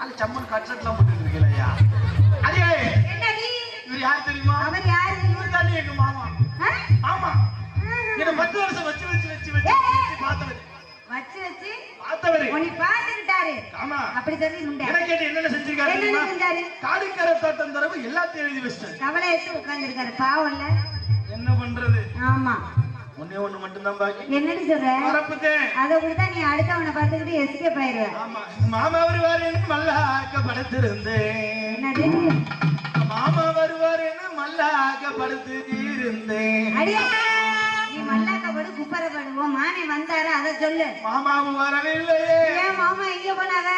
அது சம்மன் கட்சட்லாம் போட்டு இருக்கீங்களா ஐயா? அடியே இவர் யார் தெரியுமா? அவர் யாரு இவர் தாண்டி எங்க மாமா? ஆமா. என்ன பத்து வருஷம் வச்சு வச்சு வச்சு வச்சு வச்சு பார்த்தவர். வச்சு வச்சு? பார்த்தவர். உன்னை பார்த்துக்கிட்டாரு. ஆமா. அப்படி சொல்லி முண்டை என்ன கேட்டு என்னென்ன செஞ்சிருக்காரு தெரியுமா? செஞ்சாரு? காடுக்கரை தோட்டம் தரவு எல்லாத்தையும் எழுதி வச்சிட்டாரு. கவலை எடுத்து உட்கார்ந்துருக்காரு. பாவம் இல்ல? என்ன பண்றது? ஆமா. ஒண்ணே ஒண்ணு மட்டும்தான் பாக்கி. என்னடி சொல்ற? மறப்புதேன் அதை கொடுத்தா நீ அடுத்தவனை பார்த்துக்கிட்டு எஸ்கேப் ஆயிடுவ. ஆமா. மாமா வருவாருன்னு மல்லாக்க படுத்திருந்தேன் என்னது மாமா வருவாருன்னு மல்லாக்க படுத்து இருந்தேன் அடியே! நீ மல்லாக்கப்படு குப்பரப்படு உன் மாமி வந்தாரு? அதை சொல்லு. மாமாவும் வரவில்லையே. ஏன் மாமா எங்க போனாங்க?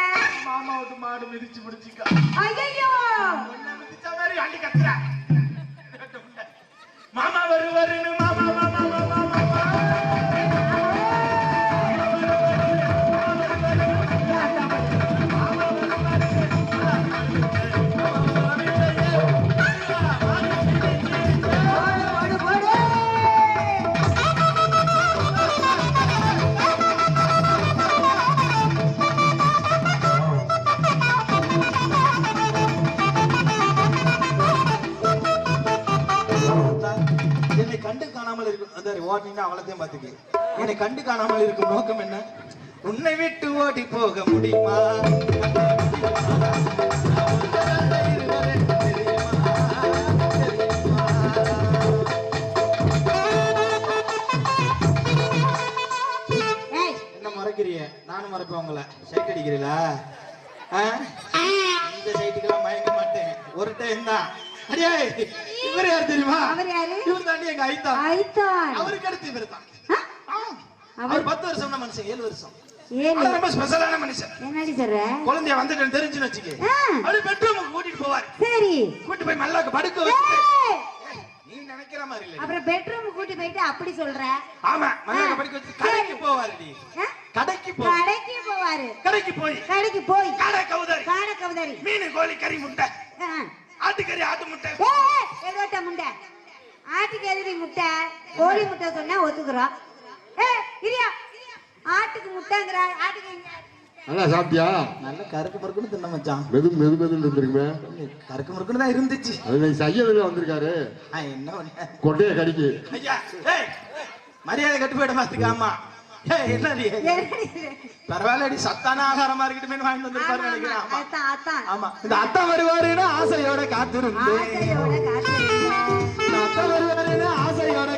மாமா விட்டு மாடு மிதிச்சு பிடிச்சிக்கா. ஐயோ மிதிச்ச மாதிரி அள்ளி கத்துறா. ஓட்டினா அவ்வளோத்தையும் பார்த்துக்கு. என்னை கண்டு காணாமல் இருக்கும் நோக்கம் என்ன? உன்னை விட்டு ஓடி போக முடியுமா? என்ன மறக்கிறிய நானும் மறப்பேன் உங்களை. சைட் அடிக்கிறீங்களா? இந்த சைட்டுக்கெல்லாம் மயங்க மாட்டேன். ஒரு டைம் தான். அடியே இவர் யார் தெரியுமா அவர் யாரு இவர் தாண்டி எங்க ஐத்தா ஐத்தான் அவருக்கு அடுத்து இவர் தான்? அவர் பத்து வருஷம் மனுஷன் ஏழு வருஷம். ரொம்ப ஸ்பெஷலான மனுஷன். என்னடி சொல்ற? குழந்தைய வந்துட்டு தெரிஞ்சுன்னு வச்சுக்க. அப்படி பெட்ரூமுக்கு கூட்டிட்டு போவார். சரி. கூட்டி போய் மல்லாக்க படுக்க ஏய், நீ நினைக்கிற மாதிரி இல்லை அப்புறம் பெட்ரூம் கூட்டி போயிட்டு அப்படி சொல்ற? ஆமா மல்லாக்க படுக்க வச்சு கடைக்கு போவார் நீ ஆ? கடைக்கு போ கடைக்கு போவாரு. கடைக்கு போய். கடைக்கு போய். கடை கவுதாரி காடை கவுதாரி மீன் கோழி கறி முட்டை. ஆ. ஆட்டுக்கறி ஆட்டு முட்டை. ஏய், எதோட்ட முண்டை ஆட்டுக்கு எதிரி முட்டை கோழி முட்டை சொன்னா ஒத்துக்குறோம் ஏ இரியா ஆட்டுக்கு முட்டைங்கிற ஆட்டுக்கு? நல்லா சாப்பிட்டியா? நல்ல கருக்கு மறுக்குன்னு தின்ன மச்சான். மெது மெது மெதுன்னு இருந்திருக்குமே. கருக்கு மறுக்குன்னு தான் இருந்துச்சு. அது நீ சையதுல வந்திருக்காரு? ஆ, என்ன பண்ண கொட்டைய கடிக்கு. ஐயா ஏய் மரியாதை கட்டு போயிட மாத்துக்க ஆமா? பரவாயில்லடி சத்தான ஆகாரமா இருக்கட்டுமே வாங்கிட்டு ஆமா, வந்திருப்பாரு ஆமா, இந்த அத்தா வருவாருன்னு ஆசையோட காத்திருந்தேன் ஆசையோட காத்திருந்தேன். இந்த அத்தா வருவாருன்னு ஆசையோட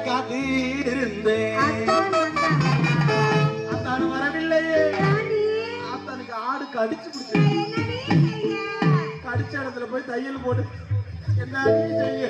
அத்தான் வந்தாங்க. அத்தானு வரவில்லையே? அத்தானுக்கு ஆடு கடிச்சு பிடிச்சு? கடிச்ச இடத்துல போய் தையல் போட்டு என்ன செய்ய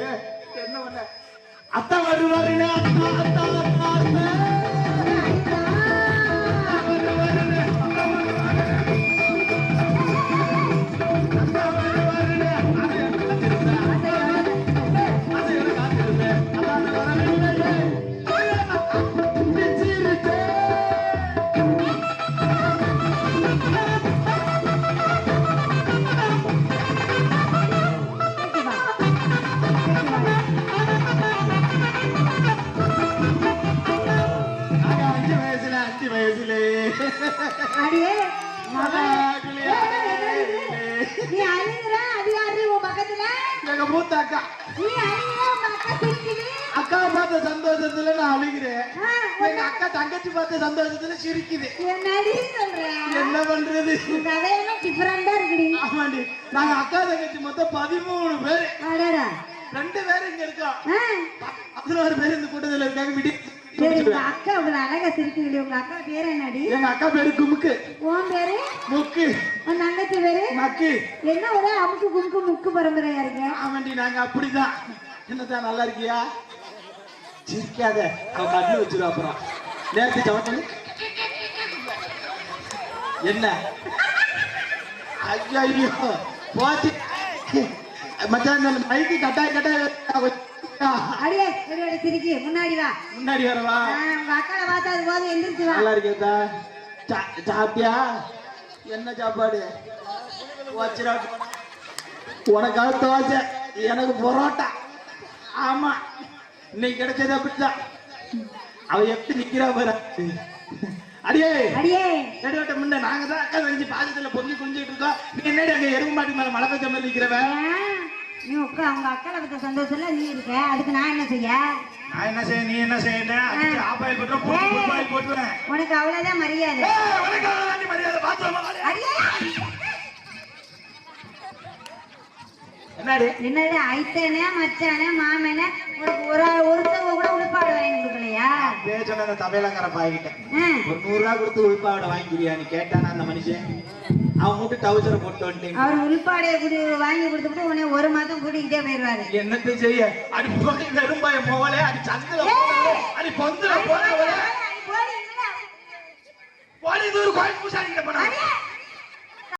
அடியே. நீ அழுகுற, அது யாரு உன் பக்கத்துல? எங்க மூத்த அக்கா நீ அழுகுற, அக்கா சிரிக்குது. அக்கா பார்த்த சந்தோஷத்துல நான் அழுகிறேன் எங்க அக்கா தங்கச்சி பார்த்த சந்தோஷத்துல சிரிக்குது என்னடி சொல்ற? என்ன பண்றது கதையெல்லாம் ஆ இருக்குடி. ஆமாண்டி நாங்க அக்கா தங்கச்சி மொத்தம் பதிமூணு பேரு. ரெண்டு பேரு இங்க இருக்கோம் பதினோரு பேர் இந்த கூட்டத்துல இருக்காங்க விடி உங்க அக்கா இவ்வளவு அழகா சிரிக்குதுடி. உங்க அக்கா பேரு என்னடி? எங்க அக்கா பேரு குமுக்கு. உன் பேரு? முக்கு. உன் தங்கச்சி பேரு? மக்கு. என்ன ஒரே அமுக்கு குமுக்கு முக்கு பரம்பரையா இருக்கு? ஆமாண்டி நாங்க அப்படிதான். என்னதான் நல்லா இருக்கியா? சிரிக்காத. அவன் கண்ணு வச்சிரு அப்புறம். நேரத்து என்ன? ஐயோ போச்சு. மச்சான் மைக்கு கட்டாய் கட்டாய் அடியே அடி, அடி, சிரிக்கி. முன்னாடி வா. முன்னாடி வரவா? உங்க அக்காவை பார்த்தா அது போதும் எந்திரிச்சு வா. நல்லா இருக்கேதா சாப்பிட்டியா? என்ன சாப்பாடு? வச்சிரா. உனக்காக தோசை எனக்கு பரோட்டா. ஆமா இன்னைக்கு கிடைச்சது அப்படிதான் அவ எப்படி நிக்கிறா பாரு. அடியே அடியே. நடுவட்ட முன்ன. நாங்க தான் அக்கா தங்கச்சி பாசத்துல பொங்கி குஞ்சிட்டு இருக்கோம். நீ என்னடி அங்க மாட்டு மேல மழை பெஞ்ச மாதிரி நிக்கிறவ? ஏன்? நீ உட்கா அவங்க அக்கால பத்த சந்தோஷம்ல நீ இருக்க. அதுக்கு நான் என்ன செய்ய? நான் என்ன செய்ய நீ என்ன ஆப்பாயில் போட்டு போட்டு போட்டுவேன் உனக்கு அவ்வளவுதான் மரியாதை. உனக்கு அவ்வளவுதான் மரியாதை பாத்துமா அடியே என்னடி? என்னது ஐத்தனே மச்சானே மாமனே உனக்கு ஒரு பேச்சன அந்த தபையிலங்கிற பாய்கிட்ட ஒரு நூறு ரூபா கொடுத்து உள்பாவோட வாங்கிக்கிறியான்னு கேட்டானா அந்த மனுஷன் அவன் மட்டும் டவுசரை போட்டு வந்துட்டேன் அவர் உள்பாடையை குடி வாங்கி கொடுத்துட்டு உடனே ஒரு மாதம் கூட்டிக்கிட்டே போயிடுவாரு என்னத்தை செய்ய அடி போய் வெறும்பாய போவலே அடி சந்தில அடி பொந்துல போவலே போடி, தூர் கோயில் பூசாரிக்கிட்ட போனா அடியே,